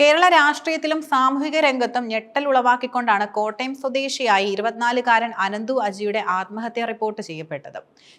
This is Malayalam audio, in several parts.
കേരള രാഷ്ട്രീയത്തിലും സാമൂഹിക രംഗത്തും ഞെട്ടൽ ഉളവാക്കിക്കൊണ്ടാണ് കോട്ടയം സ്വദേശിയായി ഇരുപത്തിനാലുകാരൻ അനന്തു അജിയുടെ ആത്മഹത്യ റിപ്പോർട്ട് ചെയ്യപ്പെട്ടത്.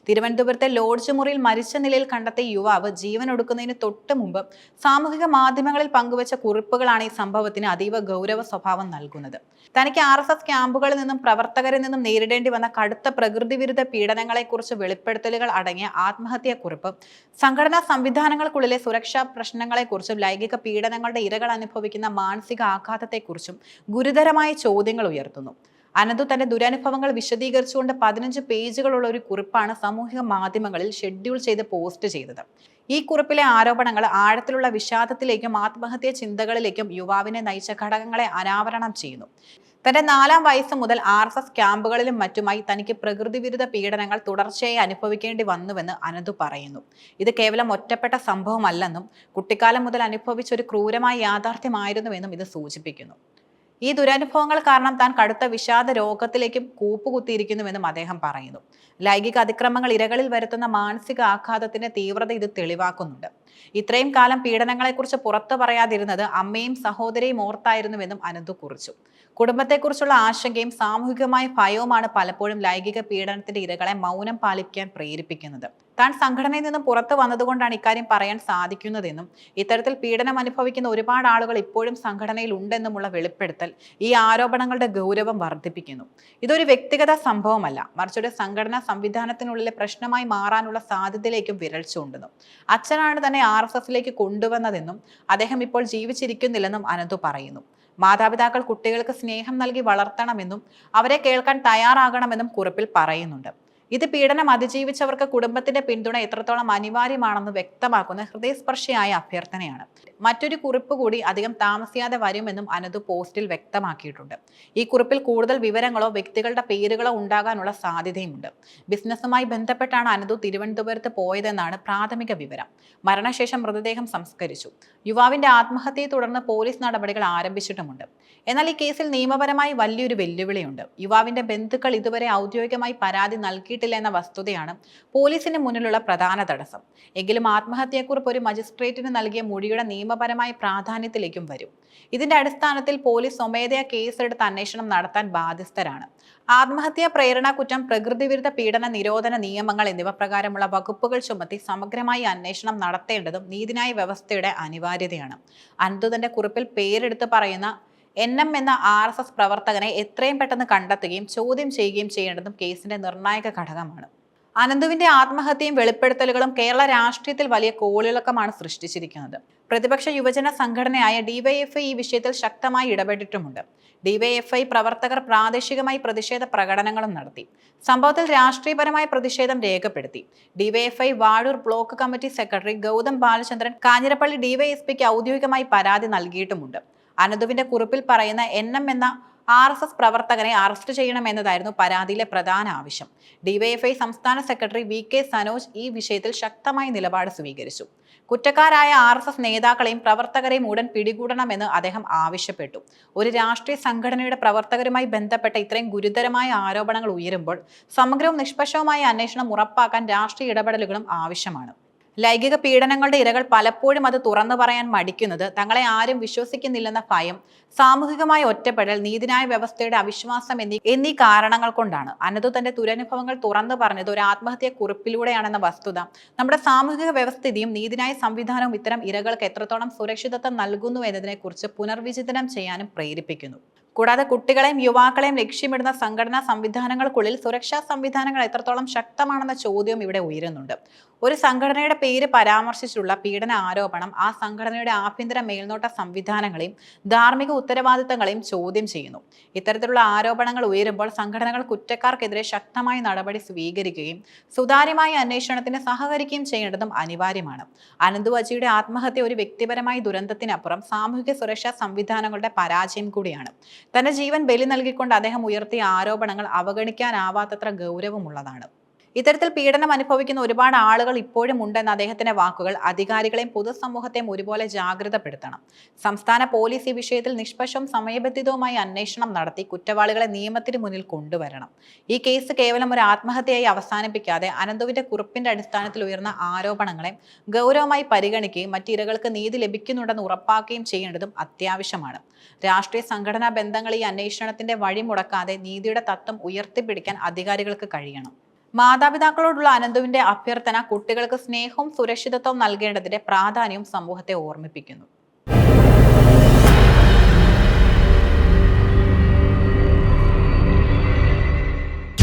തിരുവനന്തപുരത്തെ ലോഡ്ജ് മുറിയിൽ മരിച്ച നിലയിൽ കണ്ടെത്തിയ യുവാവ് ജീവൻ ഒടുക്കുന്നതിന് തൊട്ട് മുമ്പ് സാമൂഹിക മാധ്യമങ്ങളിൽ പങ്കുവച്ച കുറിപ്പുകളാണ് ഈ സംഭവത്തിന് അതീവ ഗൗരവ സ്വഭാവം നൽകുന്നത്. തനിക്ക് ആർ എസ് എസ് ക്യാമ്പുകളിൽ നിന്നും പ്രവർത്തകരിൽ നിന്നും നേരിടേണ്ടി വന്ന കടുത്ത പ്രകൃതി വിരുദ്ധ പീഡനങ്ങളെക്കുറിച്ച് വെളിപ്പെടുത്തലുകൾ അടങ്ങിയ ആത്മഹത്യാ കുറിപ്പ് സംഘടനാ സംവിധാനങ്ങൾക്കുള്ളിലെ സുരക്ഷാ പ്രശ്നങ്ങളെക്കുറിച്ചും ലൈംഗിക പീഡനങ്ങളുടെ ഇരകൾ അനുഭവിക്കുന്ന മാനസിക ആഘാതത്തെക്കുറിച്ചും ഗുരുതരമായ ചോദ്യങ്ങൾ ഉയർത്തുന്നു. അനന്തു തന്റെ ദുരനുഭവങ്ങൾ വിശദീകരിച്ചുകൊണ്ട് പതിനഞ്ച് പേജുകളുള്ള ഒരു കുറിപ്പാണ് സാമൂഹിക മാധ്യമങ്ങളിൽ ഷെഡ്യൂൾ ചെയ്ത് പോസ്റ്റ് ചെയ്തത്. ഈ കുറിപ്പിലെ ആരോപണങ്ങൾ ആഴത്തിലുള്ള വിഷാദത്തിലേക്കും ആത്മഹത്യാ ചിന്തകളിലേക്കും യുവാവിനെ നയിച്ച ഘടകങ്ങളെ അനാവരണം ചെയ്യുന്നു. തന്റെ നാലാം വയസ്സ് മുതൽ ആർ എസ് എസ് ക്യാമ്പുകളിലും മറ്റുമായി തനിക്ക് പ്രകൃതി വിരുദ്ധ പീഡനങ്ങൾ തുടർച്ചയായി അനുഭവിക്കേണ്ടി വന്നുവെന്ന് അനന്തു പറയുന്നു. ഇത് കേവലം ഒറ്റപ്പെട്ട സംഭവമല്ലെന്നും കുട്ടിക്കാലം മുതൽ അനുഭവിച്ച ഒരു ക്രൂരമായ യാഥാർത്ഥ്യമായിരുന്നുവെന്നും ഇത് സൂചിപ്പിക്കുന്നു. ഈ ദുരനുഭവങ്ങൾ കാരണം താൻ കടുത്ത വിഷാദ രോഗത്തിലേക്കും കൂപ്പുകുത്തിയിരിക്കുന്നുവെന്നും അദ്ദേഹം പറയുന്നു. ലൈംഗിക അതിക്രമങ്ങൾ ഇരകളിൽ വരുത്തുന്ന മാനസിക ആഘാതത്തിന്റെ തീവ്രത ഇത് തെളിവാക്കുന്നുണ്ട്. ഇത്രയും കാലം പീഡനങ്ങളെക്കുറിച്ച് പുറത്തു പറയാതിരുന്നത് അമ്മയും സഹോദരിയും ഓർത്തായിരുന്നുവെന്നും അനന്തു കുറിച്ചു. കുടുംബത്തെക്കുറിച്ചുള്ള ആശങ്കയും സാമൂഹികമായ ഭയവുമാണ് പലപ്പോഴും ലൈംഗിക പീഡനത്തിന്റെ ഇരകളെ മൗനം പാലിക്കാൻ പ്രേരിപ്പിക്കുന്നത്. താൻ സംഘടനയിൽ നിന്നും പുറത്തു വന്നതുകൊണ്ടാണ് ഇക്കാര്യം പറയാൻ സാധിക്കുന്നതെന്നും ഇത്തരത്തിൽ പീഡനം അനുഭവിക്കുന്ന ഒരുപാട് ആളുകൾ ഇപ്പോഴും സംഘടനയിൽ ഉണ്ടെന്നുമുള്ള വെളിപ്പെടുത്തൽ ഈ ആരോപണങ്ങളുടെ ഗൗരവം വർദ്ധിപ്പിക്കുന്നു. ഇതൊരു വ്യക്തിഗത സംഭവമല്ല മറിച്ച് ഒരു സംഘടനാ സംവിധാനത്തിനുള്ളിലെ പ്രശ്നമായി മാറാനുള്ള സാധ്യതയിലേക്കും വിരൽ ചൂണ്ടുന്നു അച്ഛനാണ് തന്നെ ആർ എസ് എസിലേക്ക് കൊണ്ടുവന്നതെന്നും അദ്ദേഹം ഇപ്പോൾ ജീവിച്ചിരിക്കുന്നില്ലെന്നും അനന്തു പറയുന്നു. മാതാപിതാക്കൾ കുട്ടികൾക്ക് സ്നേഹം നൽകി വളർത്തണമെന്നും അവരെ കേൾക്കാൻ തയ്യാറാകണമെന്നും കുറിപ്പിൽ പറയുന്നുണ്ട്. ഇത് പീഡനം അതിജീവിച്ചവർക്ക് കുടുംബത്തിന്റെ പിന്തുണ എത്രത്തോളം അനിവാര്യമാണെന്ന് വ്യക്തമാക്കുന്ന ഹൃദയസ്പർശിയായ അഭ്യർത്ഥനയാണ്. മറ്റൊരു കുറിപ്പ് കൂടി അധികം താമസിയാതെ വരുമെന്നും അനതു പോസ്റ്റിൽ വ്യക്തമാക്കിയിട്ടുണ്ട്. ഈ കുറിപ്പിൽ കൂടുതൽ വിവരങ്ങളോ വ്യക്തികളുടെ പേരുകളോ ഉണ്ടാകാനുള്ള സാധ്യതയുമുണ്ട്. ബിസിനസ്സുമായി ബന്ധപ്പെട്ടാണ് അനതു തിരുവനന്തപുരത്ത് പോയതെന്നാണ് പ്രാഥമിക വിവരം. മരണശേഷം മൃതദേഹം സംസ്കരിച്ചു. യുവാവിന്റെ ആത്മഹത്യയെ തുടർന്ന് പോലീസ് നടപടികൾ ആരംഭിച്ചിട്ടുമുണ്ട്. എന്നാൽ ഈ കേസിൽ നിയമപരമായി വലിയൊരു വെല്ലുവിളിയുണ്ട്. യുവാവിന്റെ ബന്ധുക്കൾ ഇതുവരെ ഔദ്യോഗികമായി പരാതി നൽകിയിട്ടില്ല എന്ന വസ്തുതയാണ് പോലീസിന് മുന്നിലുള്ള പ്രധാന തടസ്സം. എങ്കിലും ആത്മഹത്യയെക്കുറിപ്പ് ഒരു മജിസ്ട്രേറ്റിന് നൽകിയ മൊഴിയുടെ നിയമപരമായ പ്രാധാന്യത്തിലേക്കും വരും. ഇതിന്റെ അടിസ്ഥാനത്തിൽ പോലീസ് സ്വമേധയാ കേസെടുത്ത് അന്വേഷണം നടത്താൻ ബാധ്യസ്ഥരാണ്. ആത്മഹത്യാ പ്രേരണ കുറ്റം പ്രകൃതിവിരുദ്ധ പീഡന നിരോധന നിയമങ്ങൾ എന്നിവ പ്രകാരമുള്ള വകുപ്പുകൾ ചുമത്തി സമഗ്രമായി അന്വേഷണം നടത്തേണ്ടതും നീതിന്യായ വ്യവസ്ഥയുടെ അനിവാര്യതയാണ്. അനന്തുതന്റെ കുറിപ്പിൽ പേരെടുത്ത് പറയുന്ന എൻ എം എന്ന ആർ എസ് എസ് പ്രവർത്തകനെ എത്രയും പെട്ടെന്ന് കണ്ടെത്തുകയും ചോദ്യം ചെയ്യുകയും ചെയ്യേണ്ടതും കേസിന്റെ നിർണായക ഘടകമാണ്. അനന്തുവിന്റെ ആത്മഹത്യയും വെളിപ്പെടുത്തലുകളും കേരള രാഷ്ട്രീയത്തിൽ വലിയ കോളിളക്കമാണ് സൃഷ്ടിച്ചിരിക്കുന്നത്. പ്രതിപക്ഷ യുവജന സംഘടനയായ ഡിവൈഎഫ്ഐ ഈ വിഷയത്തിൽ ശക്തമായി ഇടപെട്ടിട്ടുമുണ്ട്. ഡിവൈഎഫ്ഐ പ്രവർത്തകർ പ്രാദേശികമായി പ്രതിഷേധ പ്രകടനങ്ങളും നടത്തി. സംഭവത്തിൽ രാഷ്ട്രീയപരമായ പ്രതിഷേധം രേഖപ്പെടുത്തി. DYFI Vazhoor block committee secretary Gautham Balachandran Kanjirappally ഡിവൈഎസ്പിക്ക് ഔദ്യോഗികമായി പരാതി നൽകിയിട്ടുമുണ്ട്. അനന്തുവിന്റെ കുറിപ്പിൽ പറയുന്ന എൻ എം എന്ന ആർ എസ് എസ് പ്രവർത്തകനെ അറസ്റ്റ് ചെയ്യണമെന്നതായിരുന്നു പരാതിയിലെ പ്രധാന ആവശ്യം. ഡിവൈഎഫ്ഐ സംസ്ഥാന സെക്രട്ടറി വി കെ സനോജ് ഈ വിഷയത്തിൽ ശക്തമായ നിലപാട് സ്വീകരിച്ചു. കുറ്റക്കാരായ ആർ എസ് എസ് നേതാക്കളെയും പ്രവർത്തകരെയും ഉടൻ പിടികൂടണമെന്ന് അദ്ദേഹം ആവശ്യപ്പെട്ടു. ഒരു രാഷ്ട്രീയ സംഘടനയുടെ പ്രവർത്തകരുമായി ബന്ധപ്പെട്ട ഇത്രയും ഗുരുതരമായ ആരോപണങ്ങൾ ഉയരുമ്പോൾ സമഗ്രവും നിഷ്പക്ഷവുമായ അന്വേഷണം ഉറപ്പാക്കാൻ രാഷ്ട്രീയ ഇടപെടലുകളും ആവശ്യമാണ്. ലൈംഗിക പീഡനങ്ങളുടെ ഇരകൾ പലപ്പോഴും അത് തുറന്നു പറയാൻ മടിക്കുന്നത് തങ്ങളെ ആരും വിശ്വസിക്കുന്നില്ലെന്ന ഭയം സാമൂഹികമായ ഒറ്റപ്പെടൽ നീതിന്യായ വ്യവസ്ഥയുടെ അവിശ്വാസം എന്നീ എന്നീ കാരണങ്ങൾ കൊണ്ടാണ്. അനതു തന്റെ ദുരനുഭവങ്ങൾ തുറന്നു പറഞ്ഞത് ഒരു ആത്മഹത്യ കുറിപ്പിലൂടെയാണെന്ന വസ്തുത. നമ്മുടെ സാമൂഹിക വ്യവസ്ഥിതിയും നീതിന്യായ സംവിധാനവും ഇത്തരം ഇരകൾക്ക് എത്രത്തോളം സുരക്ഷിതത്വം നൽകുന്നു എന്നതിനെക്കുറിച്ച് പുനർവിചിന്തനം ചെയ്യാനും പ്രേരിപ്പിക്കുന്നു. കൂടാതെ കുട്ടികളെയും യുവാക്കളെയും ലക്ഷ്യമിടുന്ന സംഘടനാ സംവിധാനങ്ങൾക്കുള്ളിൽ സുരക്ഷാ സംവിധാനങ്ങൾ എത്രത്തോളം ശക്തമാണെന്ന ചോദ്യം ഇവിടെ ഉയരുന്നുണ്ട്. ഒരു സംഘടനയുടെ പേര് പരാമർശിച്ചുള്ള പീഡന ആരോപണം ആ സംഘടനയുടെ ആഭ്യന്തര മേൽനോട്ട സംവിധാനങ്ങളെയും ധാർമ്മിക ഉത്തരവാദിത്തങ്ങളെയും ചോദ്യം ചെയ്യുന്നു. ഇത്തരത്തിലുള്ള ആരോപണങ്ങൾ ഉയരുമ്പോൾ സംഘടനകൾ കുറ്റക്കാർക്കെതിരെ ശക്തമായ നടപടി സ്വീകരിക്കുകയും സുതാര്യമായ അന്വേഷണത്തിന് സഹകരിക്കുകയും ചെയ്യേണ്ടതും അനിവാര്യമാണ്. അനന്തു ആത്മഹത്യ ഒരു വ്യക്തിപരമായ ദുരന്തത്തിനപ്പുറം സാമൂഹിക സുരക്ഷാ സംവിധാനങ്ങളുടെ പരാജയം കൂടിയാണ്. തന്റെ ജീവൻ ബലി നൽകിക്കൊണ്ട് അദ്ദേഹം ഉയർത്തിയ ആരോപണങ്ങൾ അവഗണിക്കാനാവാത്തത്ര ഗൗരവമുള്ളതാണ്. ഇത്തരത്തിൽ പീഡനം അനുഭവിക്കുന്ന ഒരുപാട് ആളുകൾ ഇപ്പോഴും ഉണ്ടെന്ന അദ്ദേഹത്തിന്റെ വാക്കുകൾ അധികാരികളെയും പൊതുസമൂഹത്തെയും ഒരുപോലെ ജാഗ്രതപ്പെടുത്തണം. സംസ്ഥാന പോലീസ് ഈ വിഷയത്തിൽ നിഷ്പക്ഷവും സമയബന്ധിതവുമായി അന്വേഷണം നടത്തി കുറ്റവാളികളെ നിയമത്തിന് മുന്നിൽ കൊണ്ടുവരണം. ഈ കേസ് കേവലം ഒരു ആത്മഹത്യയായി അവസാനിപ്പിക്കാതെ അനന്തുവിന്റെ കുറിപ്പിന്റെ അടിസ്ഥാനത്തിൽ ഉയർന്ന ആരോപണങ്ങളെ ഗൗരവമായി പരിഗണിക്കുകയും മറ്റിരകൾക്ക് നീതി ലഭിക്കുന്നുണ്ടെന്ന് ഉറപ്പാക്കുകയും ചെയ്യേണ്ടതും അത്യാവശ്യമാണ്. രാഷ്ട്രീയ സംഘടനാ ബന്ധങ്ങൾ ഈ അന്വേഷണത്തിന്റെ വഴി മുടക്കാതെ നീതിയുടെ തത്വം ഉയർത്തിപ്പിടിക്കാൻ അധികാരികൾക്ക് കഴിയണം. മാതാപിതാക്കളോടുള്ള അനന്തുവിന്റെ അഭ്യർത്ഥന കുട്ടികൾക്ക് സ്നേഹവും സുരക്ഷിതത്വവും നൽകേണ്ടതിന്റെ പ്രാധാന്യവും സമൂഹത്തെ ഓർമ്മിപ്പിക്കുന്നു.